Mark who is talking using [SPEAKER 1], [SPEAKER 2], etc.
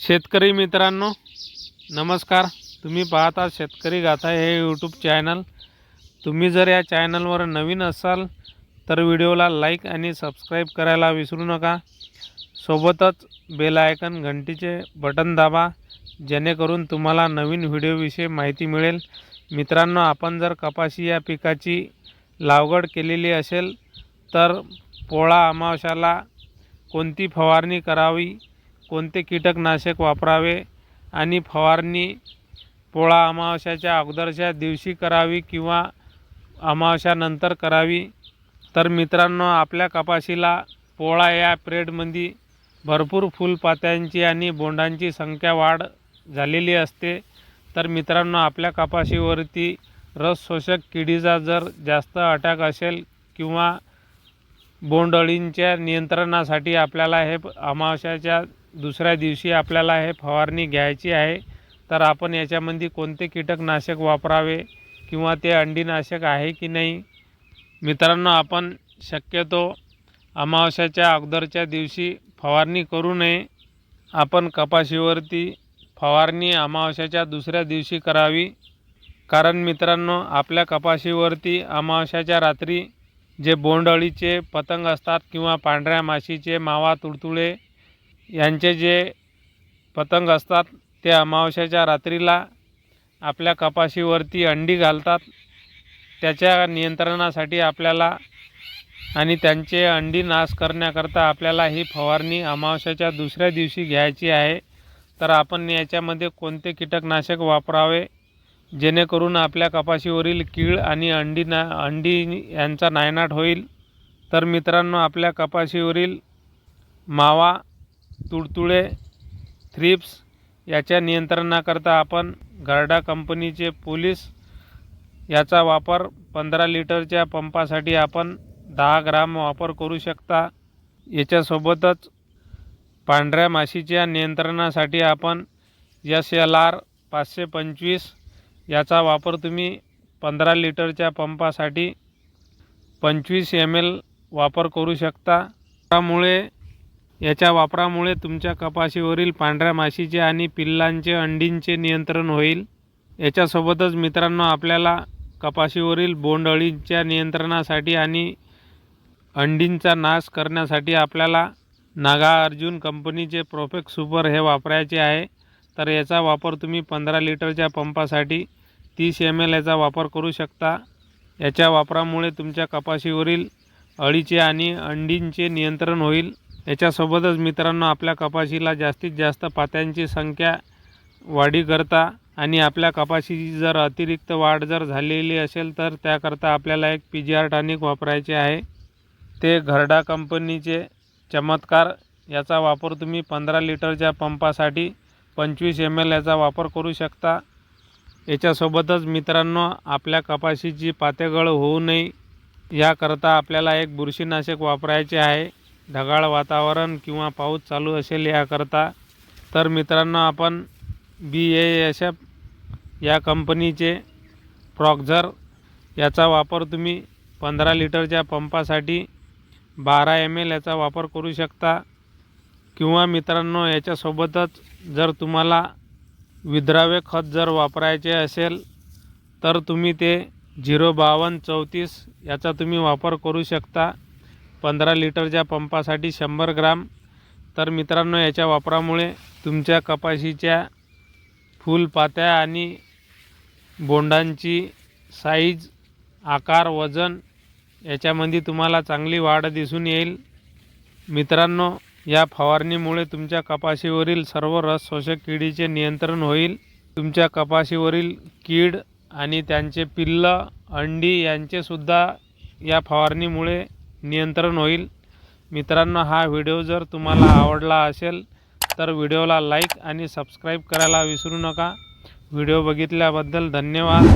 [SPEAKER 1] शेतकरी मित्रांनो नमस्कार. तुम्ही पाहता शेतकरी गाथा हे यूट्यूब चॅनल तुम्ही जर या चॅनलवर नवीन असाल तर व्हिडिओला लाईक आणि सबस्क्राईब करायला विसरू नका. सोबतच बेल आयकन घंटीचे बटन दाबा जेणेकरून तुम्हाला नवीन व्हिडिओविषयी माहिती मिळेल. मित्रांनो आपण जर कपाशी या पिकाची लागवड केलेली असेल तर पोळा अमावश्याला कोणती फवारणी करावी? कोणते कीटकनाशक वापरावे आणि फवारणी पोळा अमावस्याच्या अगोदरच्या दिवशी करावी किंवा अमावस्यानंतर करावी? तर मित्रांनो आपल्या कपाशीला पोळा या प्रेडमध्ये भरपूर फुलपात्यांची आणि बोंडांची संख्या वाढ झालेली असते. तर मित्रांनो आपल्या कपाशीवरती रस शोषक किडीचा जर जास्त अटॅक असेल किंवा बोंडअळींच्या नियंत्रणासाठी आपल्याला हे अमावस्याच्या दुसऱ्या दिवशी आपल्याला हे फवारणी घ्यायची आहे तर आपण याच्यामध्ये कोणते कीटकनाशक वापरावे किंवा ते अंडीनाशक आहे की नाही? मित्रांनो आपण शक्यतो अमावस्याच्या अगोदरच्या दिवशी फवारणी करू नये. आपण कपाशीवरती फवारणी अमावस्याच्या दुसऱ्या दिवशी करावी. कारण मित्रांनो आपल्या कपाशीवरती अमावस्याच्या रात्री जे बोंडअळीचे पतंग असतात किंवा पांढऱ्या माशीचे मावा तुडतुळे यांचे जे पतंग असतात ते अमावस्याच्या रात्रीला आपल्या कपाशीवरती अंडी घालतात. त्याच्या नियंत्रणासाठी आपल्याला आणि त्यांचे अंडी नाश करण्याकरता आपल्याला ही फवारणी अमावस्याच्या दुसऱ्या दिवशी घ्यायची आहे. तर आपण याच्यामध्ये कोणते कीटकनाशक वापरावे? जेणेकरून आपल्या कपाशीवरील कीड आणि अंडी ना अंडी यांचा नायनाट होईल. तर मित्रांनो आपल्या कपाशीवरील मावा तुडतुळे थ्रिप्स याच्या नियंत्रणाकरता आपण घरडा कंपनीचे पोलीस याचा वापर पंधरा लिटरच्या पंपासाठी आपण दहा ग्राम वापर करू शकता. याच्यासोबतच पांढऱ्या माशीच्या नियंत्रणासाठी आपण यस एल आर पाचशे पंचवीस याचा वापर तुम्ही पंधरा लिटरच्या पंपासाठी पंचवीस एम एल वापर करू शकता. त्यामुळे याच्या वापरामुळे तुमच्या कपाशीवरील पांढऱ्या माशीचे आणि पिल्लांचे अंडींचे नियंत्रण होईल. याच्यासोबतच मित्रांनो आपल्याला कपाशीवरील बोंडअळीच्या नियंत्रणासाठी आणि अंडींचा नाश करण्यासाठी आपल्याला नागा अर्जुन कंपनीचे प्रोफेक्ट सुपर हे वापरायचे आहे. तर याचा वापर तुम्ही पंधरा लिटरच्या पंपासाठी तीस एम एल याचा वापर करू शकता. याच्या वापरामुळे तुमच्या कपाशीवरील अळीचे आणि अंडींचे नियंत्रण होईल. याच्यासोबतच मित्रांनो आपल्या कपाशीला जास्तीत जास्त पात्यांची संख्या वाढीकरता आणि आपल्या कपाशीची जर अतिरिक्त वाढ जर झालेली असेल तर त्याकरता आपल्याला एक पी जी आर टॉनिक वापरायचे आहे. ते घरडा कंपनीचे चमत्कार याचा वापर तुम्ही पंधरा लिटरच्या पंपासाठी पंचवीस एम एल याचा वापर करू शकता. याच्यासोबतच मित्रांनो आपल्या कपाशीची पातेगळ होऊ नये याकरता आपल्याला एक बुरशीनाशक वापरायचे आहे. ढगाळ वातावरण किंवा पाऊस चालू असेल याकरता तर मित्रांनो आपण बी ए एस एफ या कंपनीचे प्रॉक्झर याचा वापर तुम्ही पंधरा लिटरच्या पंपासाठी बारा एम एल याचा वापर करू शकता. किंवा मित्रांनो याच्यासोबतच जर तुम्हाला विद्राव्य खत जर वापरायचे असेल तर तुम्ही ते झिरो बावन्न चौतीस याचा तुम्ही वापर करू शकता. पंधरा लिटरच्या पंपासाठी शंभर ग्राम तर मित्रांनो याच्या वापरामुळे तुमच्या कपाशीच्या फुलपात्या आणि बोंडांची साईज आकार वजन याच्यामध्ये तुम्हाला चांगली वाढ दिसून येईल. मित्रांनो या फवारणीमुळे तुमच्या कपाशीवरील सर्व रस शोषक किडीचे नियंत्रण होईल. तुमच्या कपाशीवरील कीड आणि त्यांचे पिल्लं अंडी यांचेसुद्धा या फवारणीमुळे नियंत्रण होईल. मित्रांनो हा व्हिडिओ जर तुम्हाला आवडला असेल तर व्हिडिओला लाईक आणि सबस्क्राईब करायला विसरू नका. व्हिडिओ बघितल्याबद्दल धन्यवाद.